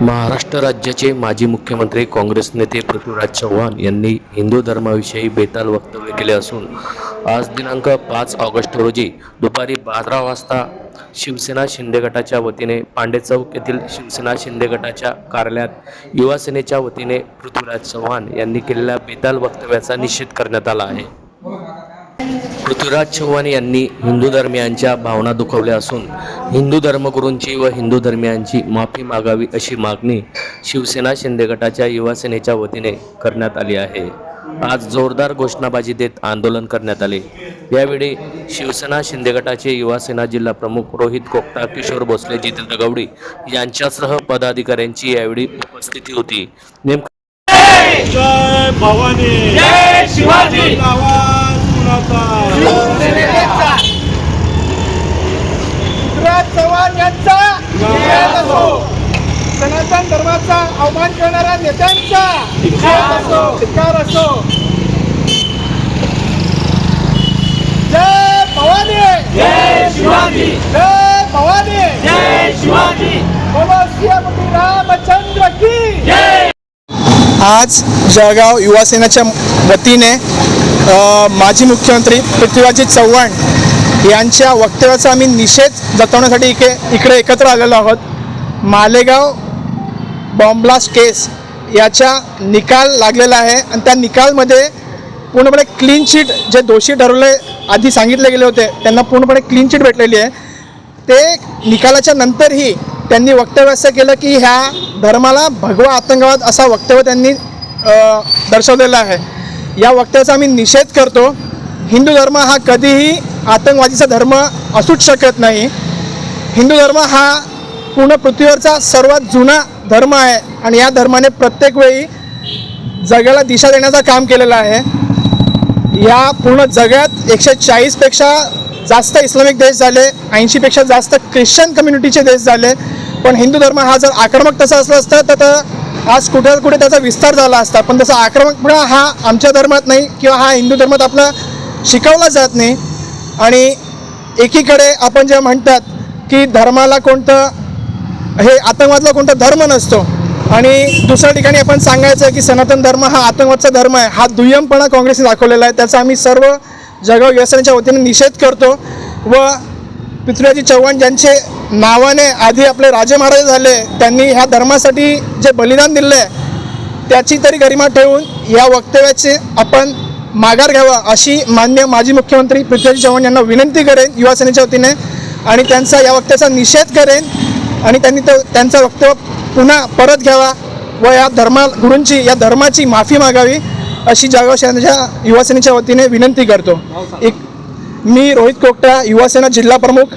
महाराष्ट्र राज्याचे माजी मुख्यमंत्री काँग्रेस नेते पृथ्वीराज चव्हाण यांनी हिंदू धर्माविषयी बेताल वक्तव्य केले असून आज दिनांक पाच ऑगस्ट रोजी दुपारी बारा वाजता शिवसेना शिंदे गटाच्या वतीने पांडे चौक येथील शिवसेना शिंदे गटाच्या कार्यालयात युवा सेनेच्या वतीने पृथ्वीराज चव्हाण यांनी केलेल्या बेताल वक्तव्याचा निषेध करण्यात आला आहे. पृथ्वीराज चव्हाण यांनी हिंदू धर्मियांच्या भावना दुखवल्या असून हिंदू धर्मगुरूंची व हिंदू धर्मियांची माफी मागावी अशी मागणी शिवसेना शिंदे गटाच्या युवा सेनेच्या वतीने करण्यात आली आहे. आज जोरदार घोषणाबाजी देत आंदोलन करण्यात आले. यावेळी शिवसेना शिंदे गटाचे युवा सेना जिल्हा प्रमुख रोहित कोकटा किशोर भोसले जितेंद्र गवडी यांच्यासह पदाधिकाऱ्यांची यावेळी उपस्थिती होती. नेमकं जय भवानी जय शिवाजी आवाज कुणाचा पृथ्वीराज चव्हाण यांचा नाराज असो. सनातन धर्माचा अवमान करणाऱ्या नेत्यांचा धिक्कार असो. जय भवानी. जय शिवाजी. जय भवानी. जय शिवाजी. रामचंद्र की. जय. आज जळगाव युवा सेनेच्या वतीने माजी मुख्यमंत्री पृथ्वीराजी चव्हाण यांच्या वक्तव्याचा आम्ही निषेध जतवण्यासाठी इकडे इकडे एकत्र आलेलो आहोत. मालेगाव बॉम्ब्लास्ट केस याचा निकाल लागलेला आहे. आणि त्या निकालमध्ये पूर्णपणे क्लीन चिट जे दोषी ठरवले आधी सांगितले गेले होते त्यांना पूर्णपणे क्लीन चिट भेटलेली आहे. ते निकालाच्या नंतरही त्यांनी वक्तव्य असं केलं की ह्या धर्माला भगवा आतंकवाद असा वक्तव्य त्यांनी दर्शवलेलं दर्शवलेला आहे. या वक्तव्याचा आम्ही निषेध करतो. हिंदू धर्म हा कधीही आतंकवादीचा धर्म असूच शकत नाही. हिंदू धर्म हा पूर्ण पृथ्वीवरचा सर्वात जुना धर्म आहे आणि या धर्माने प्रत्येक वेळी जगाला दिशा देण्याचं काम केलेलं आहे. या पूर्ण जगात एकशे चाळीसपेक्षा जास्त इस्लामिक देश झाले ऐंशीपेक्षा जास्त ख्रिश्चन कम्युनिटीचे देश झाले. पण हिंदू धर्म हा जर आक्रमक तसा असला असता तर आज कुठे कुठे त्याचा विस्तार झाला असता. पण तसा आक्रमकपणा हा आमच्या धर्मात नाही किंवा हा हिंदू धर्मात आपला शिकवला जात नाही. आणि एकीकडे आपण जे म्हणतात की धर्माला कोणतं हे आतंकवादला कोणता धर्म नसतो. आणि दुसऱ्या ठिकाणी आपण सांगायचं की सनातन धर्म हा आतंकवादचा धर्म आहे. हा दुय्यमपणा काँग्रेसने दाखवलेला आहे. त्याचा आम्ही सर्व जगाव व्यवसायाच्या वतीने निषेध करतो व पृथ्वीराजी चव्हाण ज्यांचे नावाने आधी आपले राजे महाराज झाले त्यांनी ह्या धर्मासाठी जे बलिदान दिलं आहे त्याची तरी गरिमा ठेवून या वक्तव्याचे आपण माघार घ्यावा अशी मान्य माजी मुख्यमंत्री पृथ्वीराज चव्हाण यांना विनंती करेन युवासेनेच्या वतीने. आणि त्यांचा या वक्त्याचा निषेध करेन. आणि त्यांनी तो त्यांचं वक्तव्य पुन्हा परत घ्यावा व या धर्मा गुरूंची या धर्माची माफी मागावी अशी जागाव सेनेच्या युवा सेनेच्या वतीने विनंती करतो. एक मी रोहित कोकटा युवा सेना जिल्हा प्रमुख.